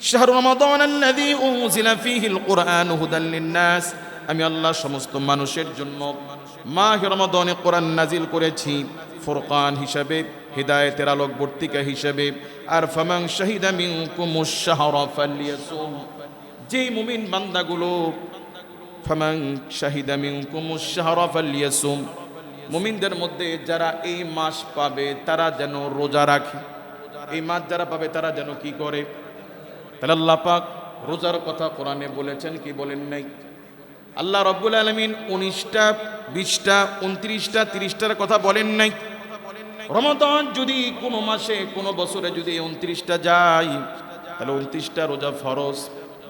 শাহর রমাদান লিন-নাস। আমি আল্লাহ সমস্ত মানুষের জন্য মাহ রমাদানে কোরআন নাজিল করেছি। ফুরকান হিসাবে, হিদায়েতের আলোকবর্তিকা হিসাবে। আর ফামাং শাহিদা শাহরা ফালিয়াসুম। যেই মুমিন বান্দাগুলো ফামাং শাহিদা মিনকুমুশ শাহরা মুমিনদের মধ্যে যারা এই মাস পাবে, তারা যেন রোজা রাখে। এই মাস যারা পাবে, তারা যেন কি করে? তাহলে আল্লাহ পাক রোজার কথা কোরআনে বলেছেন, কি বলেন নাই? আল্লাহ রব্বুল আলমিন উনিশটা, বিশটা, উনত্রিশটা, তিরিশটার কথা বলেন নাই। রমাদান যদি কোনো মাসে, কোনো বছরে যদি উনত্রিশটা যায়, তাহলে উনত্রিশটা রোজা ফরজ।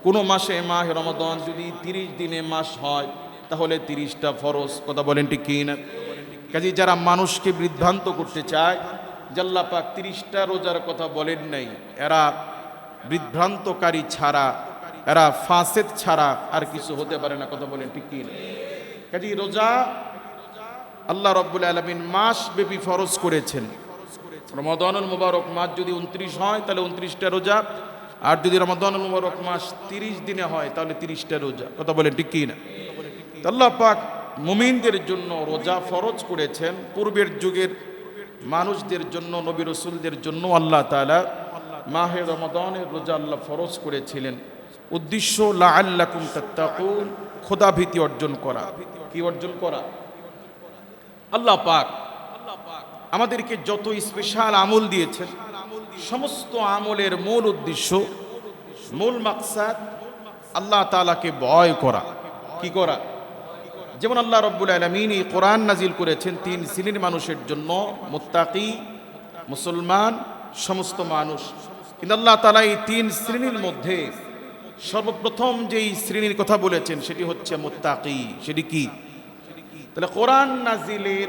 কোনো মাসে মাহ রমাদান যদি তিরিশ দিনে মাস হয়, তাহলে তিরিশটা ফরজ। কথা বলেন ঠিক কি না? কাজে যারা মানুষকে বিভ্রান্ত করতে চায় জাল্লা পাক তিরিশটা রোজার কথা বলেন নাই, এরা বিভ্রান্তকারী ছাড়া, এরা ফাঁসেদ ছাড়া আর কিছু হতে পারে না, কথা বলেন ঠিক কাজে রোজা আল্লাহ রব্বুল আলমিন মাস ব্যাপী ফরজ করেছেন। রমাদানুল মুবারক মাস যদি উনত্রিশ হয়, তাহলে উনত্রিশটা রোজা। আর যদি রমাদানুল মুবারক মাস তিরিশ দিনে হয়, তাহলে তিরিশটা রোজা। কথা বলেন ঠিক না আল্লাহ পাক মুমিনদের জন্য রোজা ফরজ করেছেন। পূর্বের যুগের মানুষদের জন্য, নবী রসুলদের জন্য আল্লাহ তাআলা মাহে রমাদানের রোজা আল্লাহ ফরজ করেছিলেন। উদ্দেশ্য লা আল্লাকুম খোদা ভীতি অর্জন করা। কি অর্জন করা? আল্লাহ পাক আমাদেরকে যত স্পেশাল আমল দিয়েছেন, সমস্ত আমলের মূল উদ্দেশ্য, মূল মাকসাদ আল্লাহ তালাকে ভয় করা। কি করা? যেমন আল্লাহ রব্বুল আলমিন এই কোরআন নাজিল করেছেন, তিন শ্রেণির মানুষের জন্য, মুত্তাকি, মুসলমান, সমস্ত মানুষ। কিন্তু আল্লাহ তালা এই তিন শ্রেণির মধ্যে সর্বপ্রথম যেই শ্রেণির কথা বলেছেন, সেটি হচ্ছে মোত্তাকি। সেটি কি? তাহলে কোরআন নাজিলের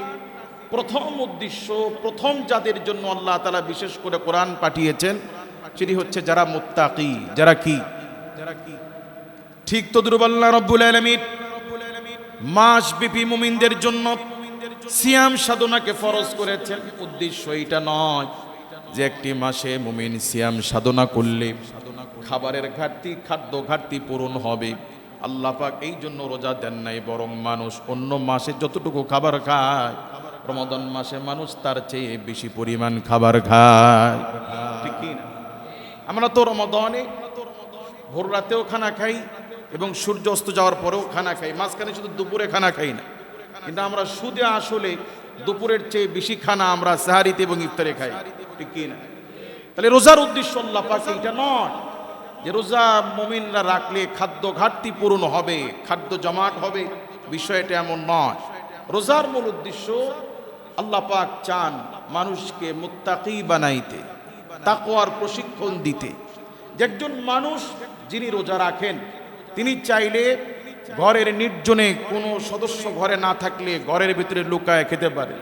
প্রথম উদ্দেশ্য, প্রথম যাদের জন্য আল্লাহ তালা বিশেষ করে কোরআন পাঠিয়েছেন, সেটি হচ্ছে যারা মোত্তাকি। যারা কি? যারা কি ঠিক তদ্রুব আল্লাহ রব্বুল আলমিন মাস বিপি মুমিনদের জন্য সিয়াম সাধনাকে ফরজ করেছেন। উদ্দেশ্য এটা নয়। যে একটি মাসে মুমিন সিয়াম সাধনা করলে খাবারের ঘাটতি, খাদ্য ঘাটতি পূরণ হবে। আল্লাহ পাক এই জন্য রোজা দেন নাই, বরং মানুষ অন্য মাসে যতটুকু খাবার খায় রমাদান মাসে মানুষ তার চেয়ে বেশি পরিমাণ খাবার খায়। ঠিক না? আমরা তো রমাদানে ভোর রাতেও খানা খাই এবং সূর্য অস্ত যাওয়ার পরেও খানা খাই, মাঝখানে শুধু দুপুরে খানা খাই না। কিন্তু আমরা সুদে আসলে দুপুরের চেয়ে বেশি খানা আমরা সাহারিতে এবং ইফতারে খাই। ঠিক কি না? তাহলে রোজার উদ্দেশ্য আল্লাহ পাকে এটা নয় যে রোজা মমিনরা রাখলে খাদ্য ঘাটতি পূরণ হবে, খাদ্য জমাট হবে, বিষয়টা এমন নয়। রোজার মূল উদ্দেশ্য আল্লাহ পাক চান মানুষকে মুত্তাকি বানাইতে তাকোয়ার প্রশিক্ষণ দিতে। যে একজন মানুষ যিনি রোজা রাখেন, তিনি চাইলে ঘরের নির্জনে কোনো সদস্য ঘরে না থাকলে ঘরের ভিতরে লুকায় খেতে পারে।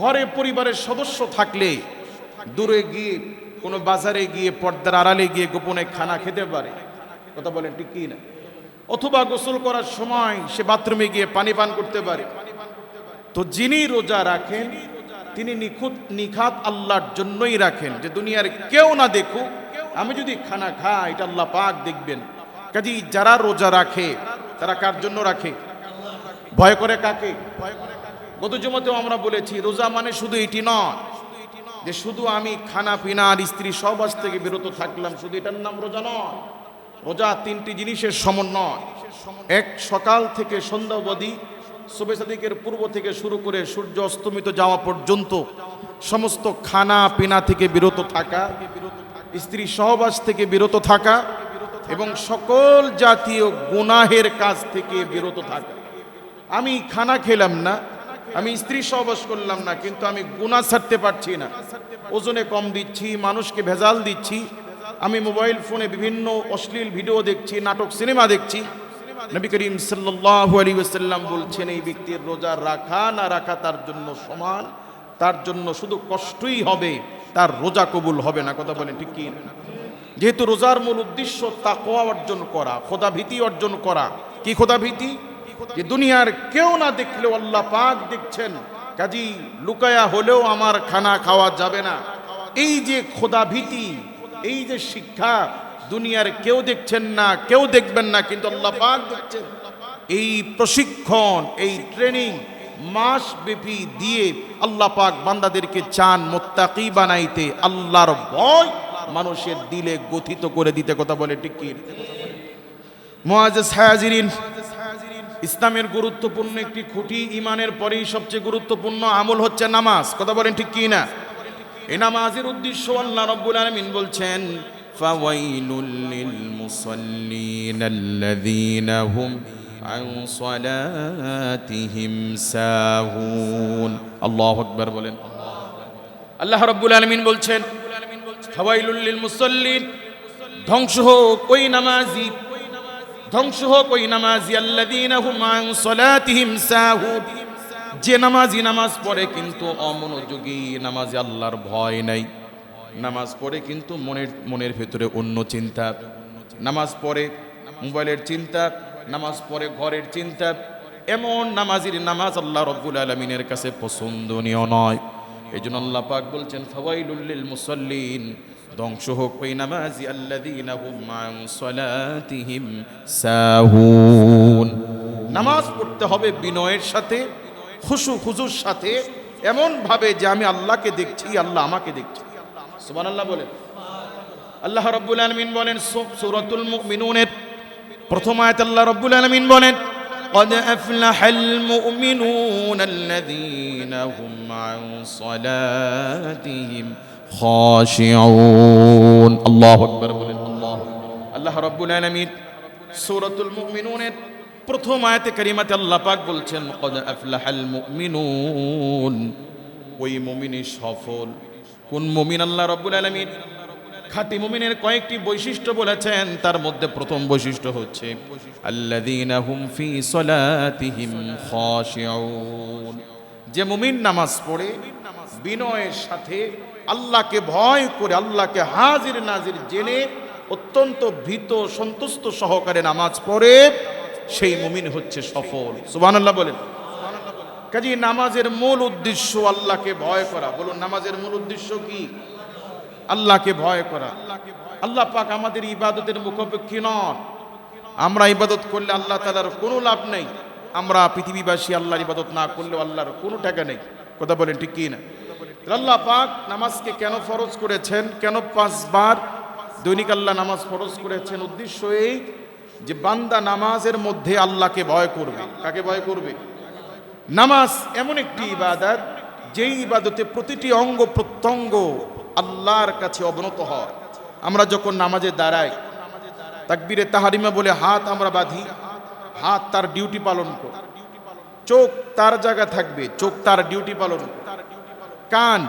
ঘরে পরিবারের সদস্য থাকলে দূরে গিয়ে, কোনো বাজারে গিয়ে, পর্দার আড়ালে গিয়ে গোপনে খানা খেতে পারে। কথা বলেন ঠিক কি না অথবা গোসল করার সময় সে বাথরুমে গিয়ে পানি পান করতে পারে। তো যিনি রোজা রাখেন, তিনি নিখুঁত, নিখাত আল্লাহর জন্যই রাখেন যে দুনিয়ার কেউ না দেখুক, আমি যদি খানা খাই, এটা আল্লাহ পাক দেখবেন। কাজী যারা রোজা রাখে, তারা কার জন্য রাখে? ভয় করে কাকে? গত জমাতেও আমরা বলেছি, রোজা মানে শুধু এটি নয় যে শুধু আমি খানা পিনা আর স্ত্রী সহবাস থেকে বিরত থাকলাম, শুধু এটার নাম রোজা নয়, রোজা তিনটি জিনিসের সমন্বয়। এক, সকাল থেকে সন্ধ্যা অবধি শুভে সাদিকের পূর্ব থেকে শুরু করে সূর্য অস্তমিত যাওয়া পর্যন্ত সমস্ত খানা পিনা থেকে বিরত থাকা, স্ত্রী সহবাস থেকে বিরত থাকা এবং সকল জাতীয় গুনাহের কাজ থেকে বিরত থাকা। আমি খানা খেলাম না আমি স্ত্রী সহবাস করলাম না, কিন্তু আমি গুণা ছাড়তে পারছি না। ওজনে কম দিচ্ছি, মানুষকে ভেজাল দিচ্ছি। আমি মোবাইল ফোনে বিভিন্ন অশ্লীল ভিডিও দেখছি, নাটক, সিনেমা দেখছি। নবী করিম আলাইহি ওয়াসাল্লাম বলছেন, এই ব্যক্তির রোজা রাখা না রাখা তার জন্য সমান? তার জন্য শুধু কষ্টই হবে, তার রোজা কবুল হবে না। কথা বলেন ঠিক কি? যেহেতু রোজার মূল উদ্দেশ্য তাকওয়া অর্জন করা খোদা ভীতি অর্জন করা। কি খোদা ভীতি যে দুনিয়ার কেউ না দেখলেও আল্লাহ পাক দেখছেন। কাজী লুকায়া হলেও আমার খানা খাওয়া যাবে না। এই যে খোদা ভীতি, এই যে শিক্ষা দুনিয়ার কেউ দেখছেন না, কেউ দেখবেন না, কিন্তু আল্লাহ পাক দেখছেন। এই প্রশিক্ষণ, এই ট্রেনিং মাস ব্যাপী দিয়ে আল্লাহ পাক বান্দাদেরকে চান মোত্তাকি বানাইতে। আল্লাহর ভয় মানুষের দিলে গথিত করে দিতে। কথা বলে ঠিক কি? হাজিরিন ইসলামের গুরুত্বপূর্ণ একটি খুঁটি ইমানের পরেই সবচেয়ে গুরুত্বপূর্ণ আমল হচ্ছে নামাজ। কথা বলেন ঠিক কি না এই নামাজের উদ্দেশ্য আল্লাহ রব্বুল আলামিন বলছেন মুসাল্লিন আল্লাযীনা হুম আন সালাতিহিম সাহুন। আল্লাহু আকবার বলেন। আল্লাহ রব্বুল আলামিন বলছেন, ফাওয়াইলুল লিল মুসাল্লিন ধ্বংস হোক ওই নামাজি ধ্বংস হোক ওই নামাজি সাহুন যে নামাজি নামাজ পড়ে কিন্তু অমনোযোগী নামাজি আল্লাহর ভয় নাই। নামাজ পড়ে কিন্তু মনের মনের ভেতরে অন্য চিন্তা। নামাজ পড়ে মোবাইলের চিন্তা, নামাজ পড়ে ঘরের চিন্তা। এমন নামাজির নামাজ আল্লাহ রব্বুল আলমিনের কাছে পছন্দনীয় নয়। এই জন্য আল্লাহ পাক বলছেন ফওয়াইলুল্লিল মুসল্লিন। ধ্বংস হোক ওই নামাজি আল্লাযীনা হুম আন সালাতিহিম সাহুন নামাজ পড়তে হবে বিনয়ের সাথে খুশু খুজুর সাথে এমন ভাবে যে আমি আল্লাহকে দেখছি আল্লাহ আমাকে দেখছি সুবহানাল্লাহ বলেন আল্লাহ রাব্বুল আলামিন বলেন সূ- সূরাতুল মুমিনুনের প্রথম আয়াত আল্লাহ রাব্বুল আলামিন বলেন قد أفلح المؤمنون الذين هم عن صلاتهم خاشعون الله أكبر বলেন আল্লাহ আল্লাহ রাব্বুল আলামিন সূরাতুল মুমিনুনের প্রথম আয়াতে কারিমাতে আল্লাহ পাক বলছেন قد أفلح المؤمنون ওই মুমিনই সফল কোন মুমিন আল্লাহ রাব্বুল আলামিন খাঁটি মুমিনের কয়েকটি বৈশিষ্ট্য বলেছেন তার মধ্যে প্রথম বৈশিষ্ট্য হচ্ছে আল্লাযীনা হুম ফি সলাতিহিম খাশিউন যে মুমিন নামাজ পড়ে বিনয়ের সাথে আল্লাহকে ভয় করে, আল্লাহকে হাজির নাজির জেনে অত্যন্ত ভীত, সন্তুষ্ট সহকারে নামাজ পড়ে, সেই মুমিন হচ্ছে সফল। সুবহানাল্লাহ বলেন। কাজী নামাজের মূল উদ্দেশ্য আল্লাহকে ভয় করা। বলুন, নামাজের মূল উদ্দেশ্য কি? আল্লাহকে ভয় করা। আল্লাহ পাক আমাদের ইবাদতের মুখোপেক্ষী নন। আমরা ইবাদত করলে আল্লাহ তালার কোনো লাভ নেই। আমরা পৃথিবীবাসী আল্লাহর ইবাদত না করলেও আল্লাহর কোনো টাকা নেই। কথা বলেন ঠিক কি না আল্লাহ পাক নামাজকে কেন ফরজ করেছেন? কেন পাঁচবার দৈনিক আল্লাহ নামাজ ফরজ করেছেন? উদ্দেশ্য এই যে বান্দা নামাজের মধ্যে আল্লাহকে ভয় করবে। কাকে ভয় করবে? নামাজ এমন একটি ইবাদত, যেই ইবাদতে প্রতিটি অঙ্গ প্রত্যঙ্গ আল্লাহর কাছে অবনত হয়। আমরা যখন নামাজে দাঁড়াই, তাকবীরে তাহারিমা বলে হাত আমরা বাঁধি, হাত তার ডিউটি পালন করে। চোখ তার জায়গা থাকবে, চোখ তার ডিউটি পালন করে। কান,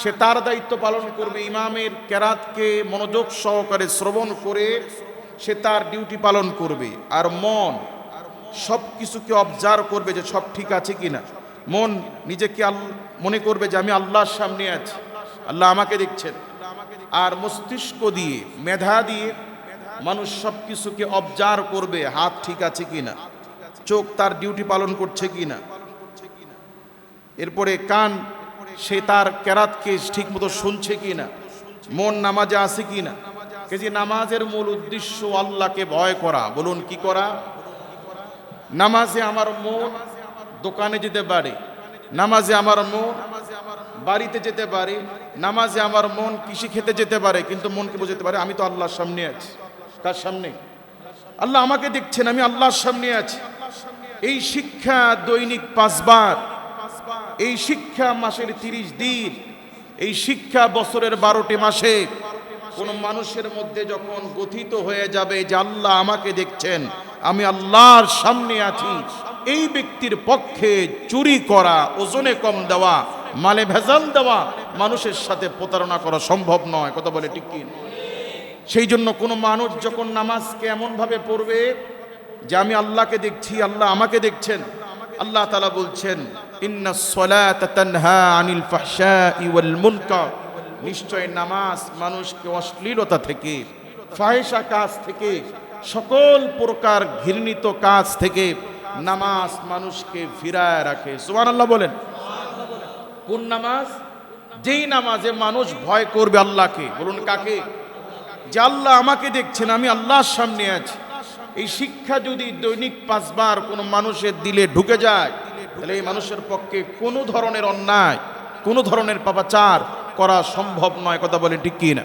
সে তার দায়িত্ব পালন করবে। ইমামের কেরাতকে মনোযোগ সহকারে শ্রবণ করে সে তার ডিউটি পালন করবে। আর মন সব কিছুকে অবজার্ভ করবে যে সব ঠিক আছে কিনা। মন নিজেকে মনে করবে যে আমি আল্লাহর সামনে আছি। আল্লাহ আমাকে দেখছেন। আর মস্তিষ্ক দিয়ে, মেধা দিয়ে মানুষ সব কিছুকে অবজার্ভ করবে, হাত ঠিক আছে কিনা, চোখ তার ডিউটি পালন করছে কিনা। এরপরে কান সে তার কেরাতকে ঠিক মতো শুনছে কি না মন নামাজে আছে কিনা? যে নামাজের মূল উদ্দেশ্য আল্লাহকে ভয় করা? বলুন, কি করা? নামাজে আমার মন দোকানে যেতে পারে, নামাজে আমার মন বাড়িতে যেতে পারে, নামাজে আমার মন কৃষি খেতে যেতে পারে, কিন্তু মনকে বোঝাতে পারে, আমি তো আল্লাহর সামনে আছি। কার সামনে? আল্লাহ আমাকে দেখছেন, আমি আল্লাহর সামনে আছি। এই শিক্ষা দৈনিক পাঁচবার এই শিক্ষা মাসের তিরিশ দিন, এই শিক্ষা বছরের বারোটি মাসে কোন মানুষের মধ্যে যখন গথিত হয়ে যাবে যে আল্লাহ আমাকে দেখছেন, আমি আল্লাহর সামনে আছি, এই ব্যক্তির পক্ষে চুরি করা, ওজনে কম দেওয়া, মালে ভেজাল দেওয়া মানুষের সাথে প্রতারণা করা সম্ভব নয়। কথা বলে ঠিক কি? সেই জন্য কোনো মানুষ যখন নামাজকে এমনভাবে পড়বে যে আমি আল্লাহকে দেখছি, আল্লাহ আমাকে দেখছেন, আল্লাহ তালা বলছেন ইন্না সলাত তানহা আনিল ফাহশাই ওয়াল মুনকার। নিশ্চয় নামাজ মানুষকে অশ্লীলতা থেকে ফাহেসা কাজ থেকে, সকল প্রকার ঘৃণিত কাজ থেকে নামাজ মানুষকে ফিরায় রাখে। সুবহানাল্লাহ বলেন। কোন নামাজ? যেই নামাজে মানুষ ভয় করবে আল্লাহকে। বলুন কাকে? যে আল্লাহ আমাকে দেখছেন, আমি আল্লাহর সামনে আছি। এই শিক্ষা যদি দৈনিক পাঁচবার কোনো মানুষের দিলে ঢুকে যায় তাহলে এই মানুষের পক্ষে কোনো ধরনের অন্যায়, কোনো ধরনের পাপাচার করা সম্ভব নয়, কথা বলে ঠিক কি না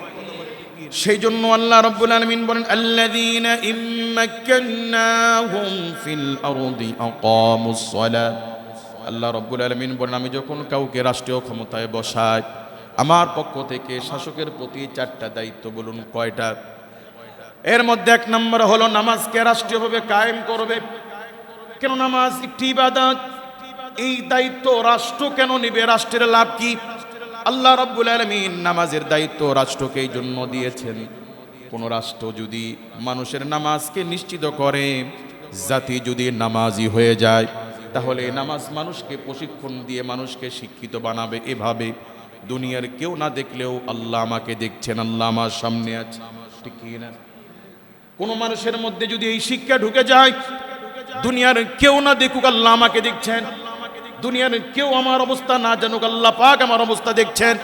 সেই জন্য আল্লাহ রব্বুল আলামিন বলেন, আল্লাযীনা ইম্মাক্কান্নাহুম ফিল আরদি আকামুস সালাত। আল্লাহ রব্বুল আলামিন বলেন, আমি যখন কাউকে রাষ্ট্রীয় ক্ষমতায় বসাই, আমার পক্ষ থেকে শাসকের প্রতি চারটা দায়িত্ব বলুন কয়টা? এর মধ্যে এক নম্বর হলো, নামাজকে রাষ্ট্রীয়ভাবে কায়েম করবে। কেন নামাজ? একটি ইবাদত। এই দায়িত্ব রাষ্ট্র কেন নেবে? রাষ্ট্রের লাভ কি? আল্লাহ রাব্বুল আলামিন নামাজের দায়িত্ব রাষ্ট্রকে এই জন্য দিয়েছেন। কোন রাষ্ট্র যদি মানুষের নামাজকে নিশ্চিত করে, জাতি যদি নামাজি হয়ে যায়, তাহলে নামাজ মানুষকে প্রশিক্ষণ দিয়ে মানুষকে শিক্ষিত বানাবে এভাবে। দুনিয়ার কেউ না দেখলেও আল্লাহ আমাকে দেখছেন, আল্লাহ আমার সামনে আছে। ঠিক না? কোনো মানুষের মধ্যে যদি এই শিক্ষা ঢুকে যায়, দুনিয়ার কেউ না দেখুক আল্লাহ আমাকে দেখছেন। দুনিয়ার কেউ আমার অবস্থা না জানুক, আল্লাহ পাক আমার অবস্থা দেখছেন।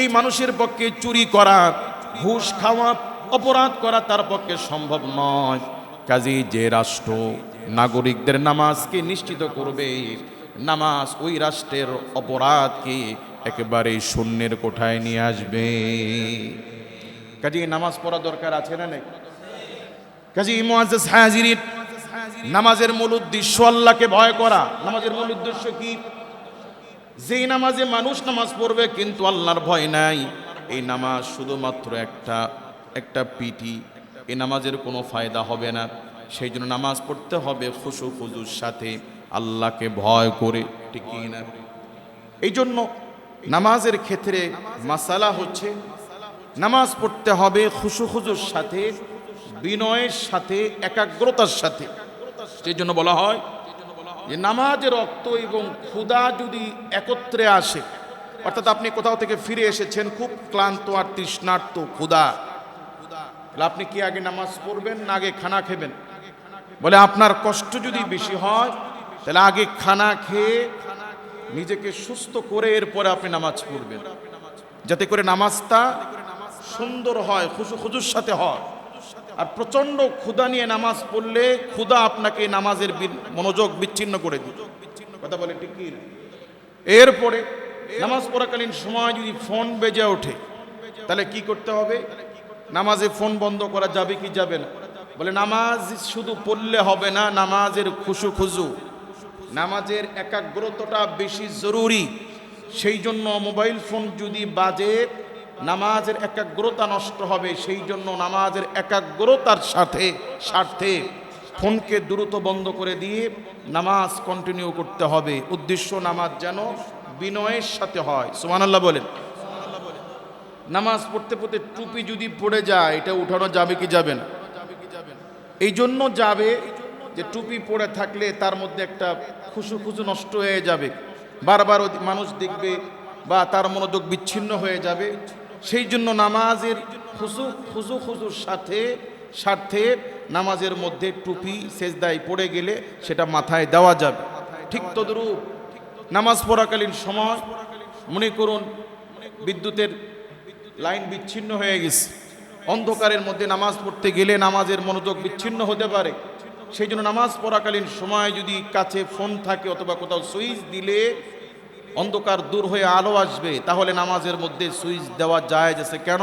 এই মানুষের পক্ষে চুরি করা, ঘুষ খাওয়া, অপরাধ করা তার পক্ষে সম্ভব নয়। কাজেই যে রাষ্ট্র নাগরিকদের নামাজকে নিশ্চিত করবে, নামাজ ওই রাষ্ট্রের অপরাধকে একেবারে শূন্যের কোঠায় নিয়ে আসবে। কাজেই নামাজ পড়া দরকার আছে না নাকি কাজী মুআজ্জাজ হাজিরিন নামাজের মূল উদ্দেশ্য আল্লাহকে ভয় করা। নামাজের মূল উদ্দেশ্য কি? যেই নামাজে মানুষ নামাজ পড়বে কিন্তু আল্লাহর ভয় নাই। এই নামাজ শুধুমাত্র একটা একটা পিটি এই নামাজের কোনো ফায়দা হবে না। সেই জন্য নামাজ পড়তে হবে খুশু খুজুর সাথে আল্লাহকে ভয় করে কি না? এই জন্য নামাজের ক্ষেত্রে মাসালা হচ্ছে, নামাজ পড়তে হবে খুশু খুজুর সাথে, বিনয়ের সাথে, একাগ্রতার সাথে। সেই জন্য বলা হয় যে নামাজের রক্ত এবং ক্ষুদা যদি একত্রে আসে, অর্থাৎ আপনি কোথাও থেকে ফিরে এসেছেন, খুব ক্লান্ত আর তৃষ্ণার্ত তাহলে আপনি কি আগে নামাজ পড়বেন না আগে খানা খেবেন? বলে আপনার কষ্ট যদি বেশি হয়, তাহলে আগে খানা খেয়ে নিজেকে সুস্থ করে এরপরে আপনি নামাজ পড়বেন। যাতে করে নামাজটা সুন্দর হয় খুশু খুজুর সাথে হয়। আর প্রচণ্ড ক্ষুধা নিয়ে নামাজ পড়লে ক্ষুধা আপনাকে নামাজের মনোযোগ বিচ্ছিন্ন করে দিবে। কথা বলে ঠিক এরপরে নামাজ পড়াকালীন সময় যদি ফোন বেজে ওঠে, তাহলে কি করতে হবে? নামাজে ফোন বন্ধ করা যাবে কি যাবে না? বলে নামাজ শুধু পড়লে হবে না, নামাজের খুশু খুজু। নামাজের একাগ্রতাটা বেশি জরুরি। সেই জন্য মোবাইল ফোন যদি বাজে নামাজের একাগ্রতা নষ্ট হবে, সেই জন্য নামাজের একাগ্রতার সাথে স্বার্থে ফোনকে দ্রুত বন্ধ করে দিয়ে নামাজ কন্টিনিউ করতে হবে। উদ্দেশ্য নামাজ যেন বিনয়ের সাথে হয়। সুবহানাল্লাহ বলেন। নামাজ পড়তে পড়তে টুপি যদি পড়ে যায়, এটা উঠানো যাবে কি যাবে না? এই জন্য যাবে যে টুপি পড়ে থাকলে তার মধ্যে একটা খুশু খুশু নষ্ট হয়ে যাবে। বারবার মানুষ দেখবে বা তার মনোযোগ বিচ্ছিন্ন হয়ে যাবে। সেই জন্য নামাজের খুশু খুশু খুশুর সাথে স্বার্থে নামাজের মধ্যে টুপি, সেজদায় পড়ে গেলে সেটা মাথায় দেওয়া যাবে। ঠিক তদরূপ নামাজ পড়াকালীন সময় মনে করুন বিদ্যুতের লাইন বিচ্ছিন্ন হয়ে গেছে। অন্ধকারের মধ্যে নামাজ পড়তে গেলে নামাজের মনোযোগ বিচ্ছিন্ন হতে পারে। সেই জন্য নামাজ পড়াকালীন সময় যদি কাছে ফোন থাকে অথবা কোথাও সুইচ দিলে অন্ধকার দূর হয়ে আলো আসবে, তাহলে নামাজের মধ্যে সুইচ দেওয়া যায় যাচ্ছে কেন?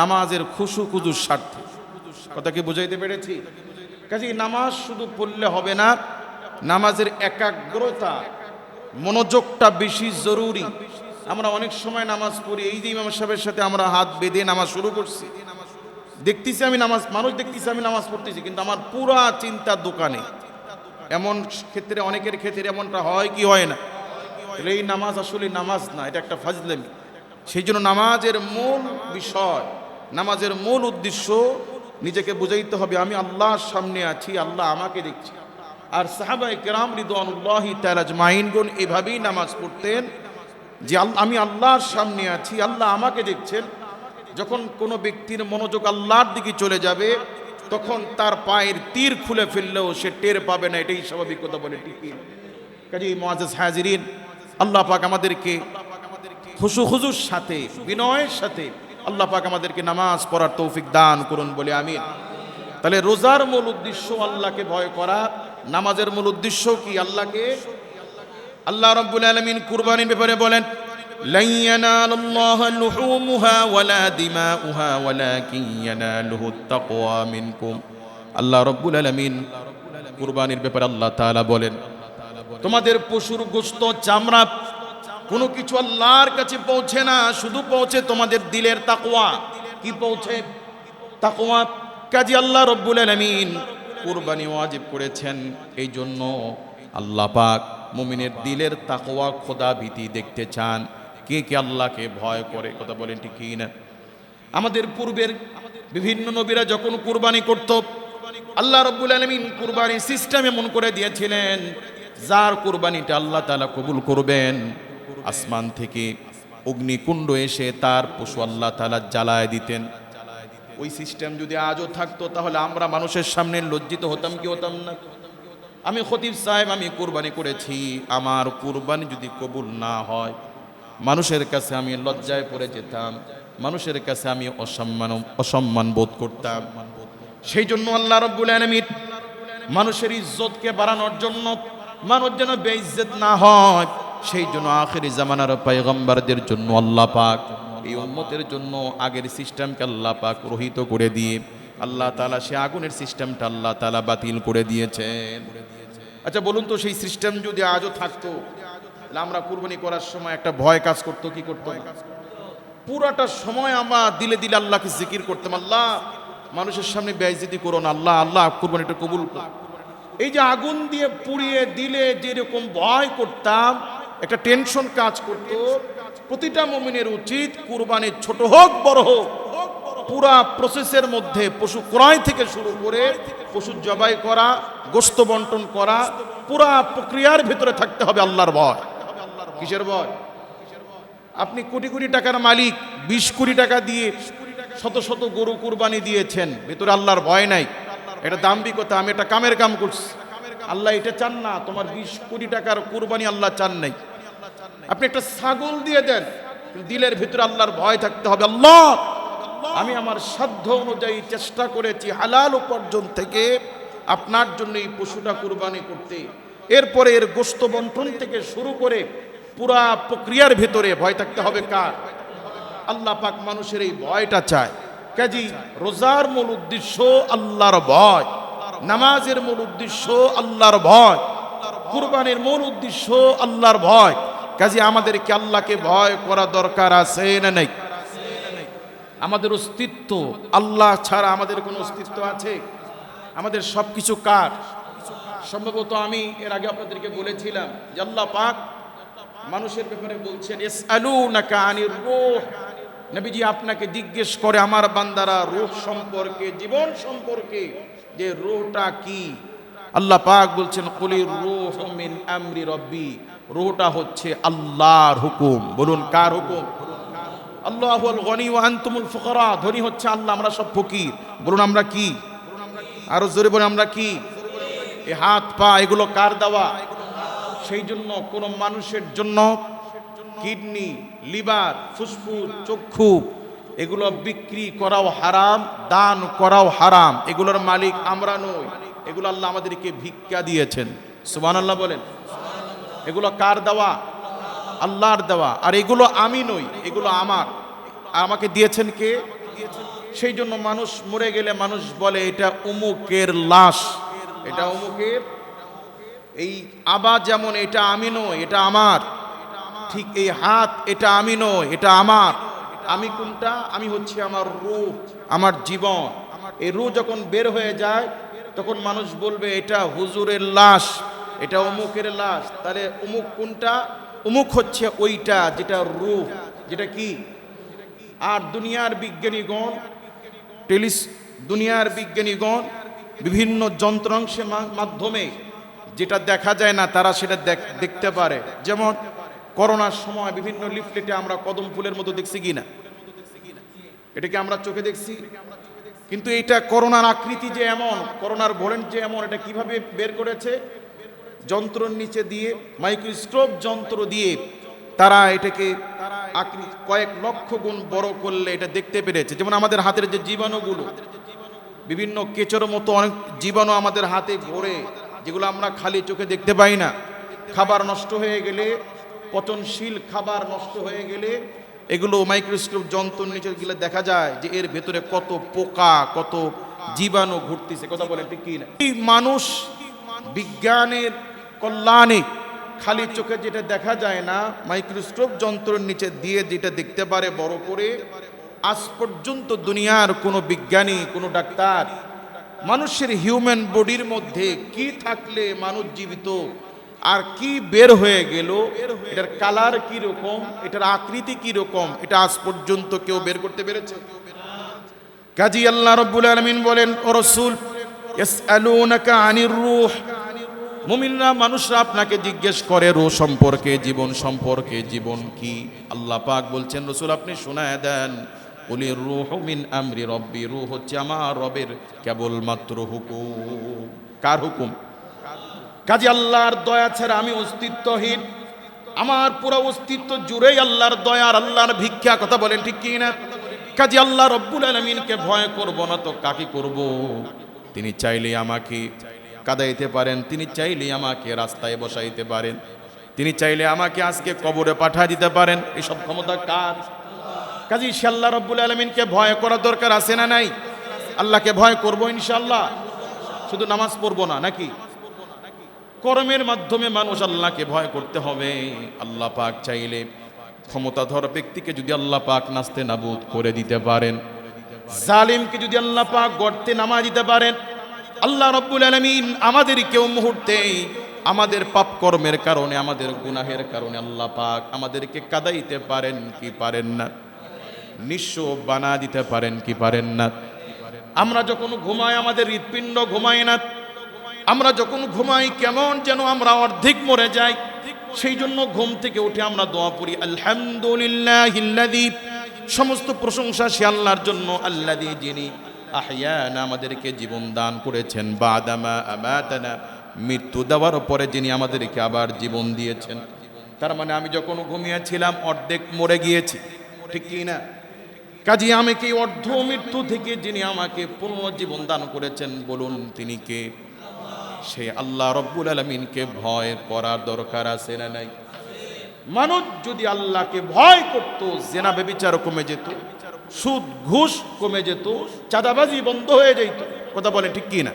নামাজের খুশু খুজুর স্বার্থে। কথা কি বুঝাইতে পেরেছি? কাজে নামাজ শুধু পড়লে হবে না, নামাজের একাগ্রতা, মনোযোগটা বেশি জরুরি। আমরা অনেক সময় নামাজ পড়ি, এই যে ইমাম সাহেবের সাথে আমরা হাত বেঁধে নামাজ শুরু করছি। দেখতেছি আমি নামাজ, মানুষ দেখতেছি আমি নামাজ পড়তেছি, কিন্তু আমার পুরা চিন্তা দোকানে, এমন ক্ষেত্রে, অনেকের ক্ষেত্রে এমনটা হয় কি হয় না? তাহলে এই নামাজ আসলে নামাজ না, এটা একটা ফাজলামি। সেই জন্য নামাজের মূল বিষয়, নামাজের মূল উদ্দেশ্য নিজেকে বুঝাইতে হবে, আমি আল্লাহর সামনে আছি, আল্লাহ আমাকে দেখছি। আর সাহাবাই কেরাম রিদওয়ানুল্লাহি তালাজ মাইনগুন এভাবেই নামাজ পড়তেন যে আমি আল্লাহর সামনে আছি, আল্লাহ আমাকে দেখছেন। যখন কোনো ব্যক্তির মনোযোগ আল্লাহর দিকে চলে যাবে, তখন তার পায়ের তীর খুলে ফেললেও সে টের পাবে না, এটাই স্বাভাবিক কথা বলে ঠিকই কাজী মোয়াজ হাজিরিন আল্লাহ পাক আমাদেরকে খুশু খুজুর সাথে বিনয়ের সাথে আল্লাহ পাক আমাদেরকে নামাজ পড়ার তৌফিক দান করুন বলে আমিন তাহলে রোজার মূল উদ্দেশ্য আল্লাহকে ভয় করা নামাজের মূল উদ্দেশ্য কি আল্লাহকে আল্লাহ রব্বুল আলমিন কুরবানির ব্যাপারে বলেন لن ينال الله لحومها ولا دماؤها ولكن يناله التقوى منكم আল্লাহ রব্বুল আলমিন কুরবানির ব্যাপারে আল্লাহ তাআলা বলেন তোমাদের পশুর গোস্ত, চামড়া, কোনো কিছু আল্লাহর কাছে পৌঁছে না, শুধু পৌঁছে তোমাদের দিলের তাকোয়া কি পৌঁছে? তাকোয়া কাজী আল্লাহ রব্বুল আলামিন কুরবানি ওয়াজিব করেছেন। এই জন্য আল্লাহ পাক মুমিনের দিলের তাকোয়া খোদা ভীতি দেখতে চান। কে কে আল্লাহকে ভয় করে? কথা বলেন ঠিক না আমাদের পূর্বের বিভিন্ন নবীরা যখন কুরবানি করত, আল্লাহ রব্বুল আলমিন কুরবানি সিস্টেম এমন করে দিয়েছিলেন। যার কুরবানিটা আল্লাহ তাআলা কবুল করবেন, আসমান থেকে অগ্নিকুণ্ড এসে তার পশু আল্লাহ তালা জ্বালায় দিতেন। ওই সিস্টেম যদি আজও থাকতো, তাহলে আমরা মানুষের সামনে লজ্জিত হতাম কি হতাম না? আমি খতিব সাহেব, আমি কুরবানি করেছি, আমার কুরবানি যদি কবুল না হয়, মানুষের কাছে আমি লজ্জায় পড়ে যেতাম, মানুষের কাছে আমি অসম্মান অসম্মান বোধ করতাম। সেই জন্য আল্লাহ রব্বুল আলমিন মানুষের ইজ্জতকে বাড়ানোর জন্য মানুষ যেন বেইজ্জত না হয়, সেই জন্য আখেরি জামানার পায়গম্বারদের জন্য আল্লাহ পাক, এই উম্মতের জন্য আগের সিস্টেমকে আল্লাহ পাক রহিত করে দিয়ে, আল্লাহ তালা সে আগুনের সিস্টেমটা আল্লাহ তালা বাতিল করে দিয়েছেন। আচ্ছা বলুন তো সেই সিস্টেম যদি আজও থাকতো আমরা কুরবানি করার সময় একটা ভয় কাজ করতো, কি করতো? পুরাটা সময় আমরা দিলে দিলে আল্লাহকে জিকির করতাম, আল্লাহ, মানুষের সামনে ব্যয়জিতি করুন আল্লাহ আল্লাহ, কুরবানিটা কবুল এই যে আগুন দিয়ে পুড়িয়ে দিলে যেরকম ভয় করতাম, একটা টেনশন কাজ করত। প্রতিটা মমিনের উচিত কুরবানির ছোট হোক, বড় হোক। পুরা প্রসেসের মধ্যে পশু ক্রয় থেকে শুরু করে পশু জবাই করা, গোস্ত বন্টন করা, পুরা প্রক্রিয়ার ভিতরে থাকতে হবে আল্লাহর ভয়। কিসের ভয়? আপনি কোটি কোটি টাকার মালিক, বিশ কোটি টাকা দিয়ে শত শত গরু কুরবানি দিয়েছেন, ভেতরে আল্লাহর ভয় নাই। এটা দাম্ভিকতা, আমি এটা কামের কাম করছি। আল্লাহ এটা চান না, তোমার বিশ কোটি টাকার কুরবানি আল্লাহ চান নাই। আপনি একটা ছাগল দিয়ে দেন দিলের ভিতরে আল্লাহর ভয় থাকতে হবে। আল্লাহ, আমি আমার সাধ্য অনুযায়ী চেষ্টা করেছি হালাল উপার্জন থেকে আপনার জন্য এই পশুটা কুরবানি করতে। এরপরে এর গোস্ত বন্টন থেকে শুরু করে পুরা প্রক্রিয়ার ভেতরে ভয় থাকতে হবে কার? আল্লাহ পাক মানুষের এই ভয়টা চায়। কাজী রোজার মূল উদ্দেশ্য আল্লাহর ভয়, নামাজের মূল উদ্দেশ্য আল্লাহর ভয়, কুরবানির মূল উদ্দেশ্য আল্লাহর ভয়। কাজী, আমাদেরকে আল্লাহকে ভয় করা দরকার আছে না নাই? আমাদের অস্তিত্ব, আল্লাহ ছাড়া আমাদের কোনো অস্তিত্ব আছে? আমাদের সব কিছু কার? সম্ভবত আমি এর আগে আপনাদেরকে বলেছিলাম যে আল্লাহ পাক মানুষের ব্যাপারে বলছেন এস আলু না রূহ। নবীজি আপনাকে জিজ্ঞেস করে, আমার বান্দারা রূহ সম্পর্কে, জীবন সম্পর্কে, যে রূহটা কি? আল্লাহ পাক বলছেন, কলির রূহ মিন আমরি রব্বি। রূহটা হচ্ছে আল্লাহর হুকুম। বলুন, কার হুকুম? আল্লাহুল গনি ওয়া আনতুমুল ফুকারা। ধনী হচ্ছে আল্লাহ, আমরা সব ফকির। বলুন, আমরা কি? আরও জোরে বলুন, আমরা কি? এই হাত পা এগুলো কার দেওয়া? সেই জন্য কোন মানুষের জন্য কিডনি, লিভার, ফুসফুস, চক্ষু, এগুলো বিক্রি করাও হারাম, দান করাও হারাম। এগুলোর মালিক আমরা নই। এগুলো আল্লাহ আমাদেরকে ভিক্ষা দিয়েছেন। সুবান আল্লাহ বলেন। এগুলো কার দেওয়া? আল্লাহর দেওয়া। আর এগুলো আমি নই, এগুলো আমার। আমাকে দিয়েছেন কে? সেই জন্য মানুষ মরে গেলে মানুষ বলে, এটা উমুকের লাশ। এটা উমুকের এই আবা যেমন, এটা আমি নই, এটা আমার। ঠিক এই হাত, এটা আমি নই, এটা আমার। আমি কোনটা? আমি হচ্ছে আমার রূহ, আমার জীবন। এই রূহ যখন বের হয়ে যায়, তখন মানুষ বলবে, এটা হুজুরের লাশ, এটা অমুকের লাশ। তাহলে অমুক কোনটা? অমুক হচ্ছে ওইটা, যেটা রূহ, যেটা কি? আর দুনিয়ার বিজ্ঞানীগণ, টেলিস, দুনিয়ার বিজ্ঞানীগণ বিভিন্ন যন্ত্রাংশের মাধ্যমে যেটা দেখা যায় না, তারা সেটা দেখ- দেখতে পারে। যেমন করোনার সময় বিভিন্ন লিফলেটে আমরা কদম ফুলের মতো দেখছি কি না? এটাকে আমরা চোখে দেখছি। কিন্তু এটা করোনার আকৃতি যে এমন, করোনার ভোলেন্ট যে এমন, এটা কীভাবে বের করেছে? যন্ত্রর নিচে দিয়ে, মাইক্রোস্কোপ যন্ত্র দিয়ে তারা এটাকে কয়েক লক্ষ গুণ বড় করলে এটা দেখতে পেরেছে। যেমন আমাদের হাতের যে জীবাণুগুলো, বিভিন্ন কেচোর মতো অনেক জীবাণু আমাদের হাতে ভরে, যেগুলো আমরা খালি চোখে দেখতে পাই না। খাবার নষ্ট হয়ে গেলে পচনশীল খাবার নষ্ট হয়ে গেলে এগুলো মাইক্রোস্কোপ যন্ত্রের নিচে গেলে দেখা যায় যে এর ভেতরে কত পোকা, কত জীবাণু ঘুরতেছে। কথা বলেন ঠিক কি না মানুষ বিজ্ঞানের কল্যাণে খালি চোখে যেটা দেখা যায় না, মাইক্রোস্কোপ যন্ত্রের নিচে দিয়ে যেটা দেখতে পারে বড় করে, আজ পর্যন্ত দুনিয়ার কোনো বিজ্ঞানী, কোনো ডাক্তার মানুষের হিউম্যান বডির মধ্যে কি থাকলে মানুষ জীবিত আর কি বের হয়ে গেল, এটার কালার কি রকম, এটার আকৃতি কি রকম, এটা আজ পর্যন্ত কেউ বের করতে পেরেছে? কাজী আল্লাহ রব্বুল আলমিন বলেন, ও রসুল আনির রূহ। মুমিনরা, মানুষরা আপনাকে জিজ্ঞেস করে, রূহ সম্পর্কে, জীবন সম্পর্কে, জীবন কি? আল্লাহ পাক বলছেন, রসুল, আপনি শোনায় দেন বলি রূহ মিন আমরি রব্বি, রূহ হচ্ছে আমার রবের কেবলমাত্র হুকুম। কার হুকুম? কাজী আল্লাহর দয়া ছাড়া আমি অস্তিত্বহীন। আমার পুরো অস্তিত্ব জুড়েই আল্লাহর দয়ার আল্লাহর ভিক্ষা, কথা বলেন ঠিক কি না কাজী আল্লাহ রব্বুল আলমিনকে ভয় করব না তো কাকে করব? তিনি চাইলে আমাকে কাদাইতে পারেন, তিনি চাইলে আমাকে রাস্তায় বসাইতে পারেন, তিনি চাইলে আমাকে আজকে কবরে পাঠিয়ে দিতে পারেন। এসব ক্ষমতা কার? কাজী সে আল্লাহ রব্বুল আলমিনকে ভয় করার দরকার আছে না নাই? আল্লাহকে ভয় করব ইনশাল্লাহ শুধু নামাজ পড়ব না, নাকি? কর্মের মাধ্যমে মানুষ আল্লাহকে ভয় করতে হবে। আল্লাহ পাক চাইলে ক্ষমতাধর ব্যক্তিকে যদি আল্লাহ পাক নাস্তে নাবুদ করে দিতে পারেন, জালিমকে যদি আল্লাহ পাক গর্তে নামা দিতে পারেন, আল্লাহ রব্বুল আলমিন আমাদের কেউ মুহূর্তে আমাদের পাপ কর্মের কারণে, আমাদের গুনাহের কারণে আল্লাহ পাক আমাদেরকে কাদাইতে পারেন কি পারেন না? নিঃস্ব বানা দিতে পারেন কি পারেন না? আমরা যখন ঘুমাই, আমাদের হৃৎপিণ্ড ঘুমায় না আমরা যখন ঘুমাই, কেমন যেন আমরা অর্ধেক মরে যাই। সেই জন্য ঘুম থেকে উঠে আমরা দোয়া পড়ি আলহামদুলিল্লাহ সমস্ত প্রশংসা সে আল্লাহর জন্য আল্লাদি যিনি আহিয়ান আমাদেরকে জীবন দান করেছেন, বাদামা মৃত্যু দেওয়ার পরে যিনি আমাদেরকে আবার জীবন দিয়েছেন। তার মানে আমি যখন ঘুমিয়েছিলাম, অর্ধেক মরে গিয়েছি। ঠিক কি না? কাজী আমি কি অর্ধ মৃত্যু থেকে যিনি আমাকে পুনর্জীবন দান করেছেন বলুন তিনি কে? সে আল্লাহ রব্বুল আলমিনকে ভয় করার দরকার আছে না নাই? মানুষ যদি আল্লাহকে ভয় করত, জেনা বেবিচার কমে যেত, সুদ, ঘুষ কমে যেত, চাঁদাবাজি বন্ধ হয়ে যেত, কথা বলে ঠিক কি না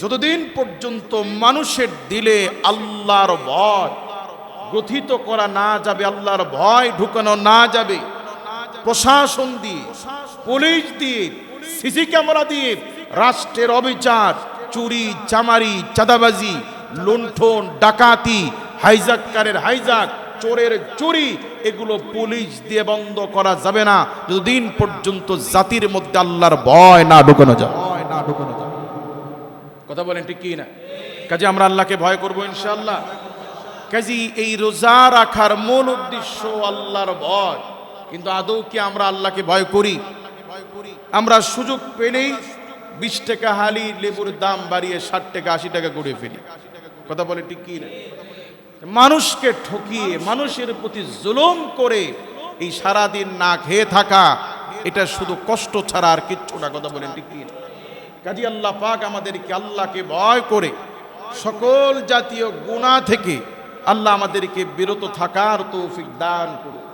যতদিন পর্যন্ত মানুষের দিলে আল্লাহর ভয় গ্রথিত করা না যাবে, আল্লাহর ভয় ঢুকানো না যাবে, প্রশাসন দিয়ে, পুলিশ দিয়ে, সিসি ক্যামেরা দিয়ে, রাষ্ট্রের অবিচার চুরি চামারি চাঁদাবাজি লুণ্ঠন ডাকাতি হাইজাককারের হাইজাক চোরের চুরি এগুলো পুলিশ দিয়ে বন্ধ করা যাবে না। যতদিন পর্যন্ত জাতির মধ্যে আল্লাহর ভয় না ঢুকানো যায়। না ঢুকানো যায়। কথা বলেন ঠিক কি না? কাজে আমরা আল্লাহকে ভয় করব ইনশাআল্লাহ। কাজী এই রোজা রাখার মূল উদ্দেশ্য আল্লাহর ভয়। কিন্তু আদৌ কি আমরা আল্লাহকে ভয় করি? আমরা সুযোগ পেলেই বিশ টাকা হালি লেবুর দাম বাড়িয়ে ষাট টাকা, আশি টাকা করে ফেলি। কথা বলে ঠিক কি না? মানুষকে ঠকিয়ে, মানুষের প্রতি জুলুম করে এই সারাদিন না খেয়ে থাকা, এটা শুধু কষ্ট ছাড়া আর কিচ্ছু না, কথা বলেন ঠিক কি কাজী আল্লাহ পাক আমাদেরকে আল্লাহকে ভয় করে সকল জাতীয় গুণা থেকে আল্লাহ আমাদেরকে বিরত থাকার তৌফিক দান করুন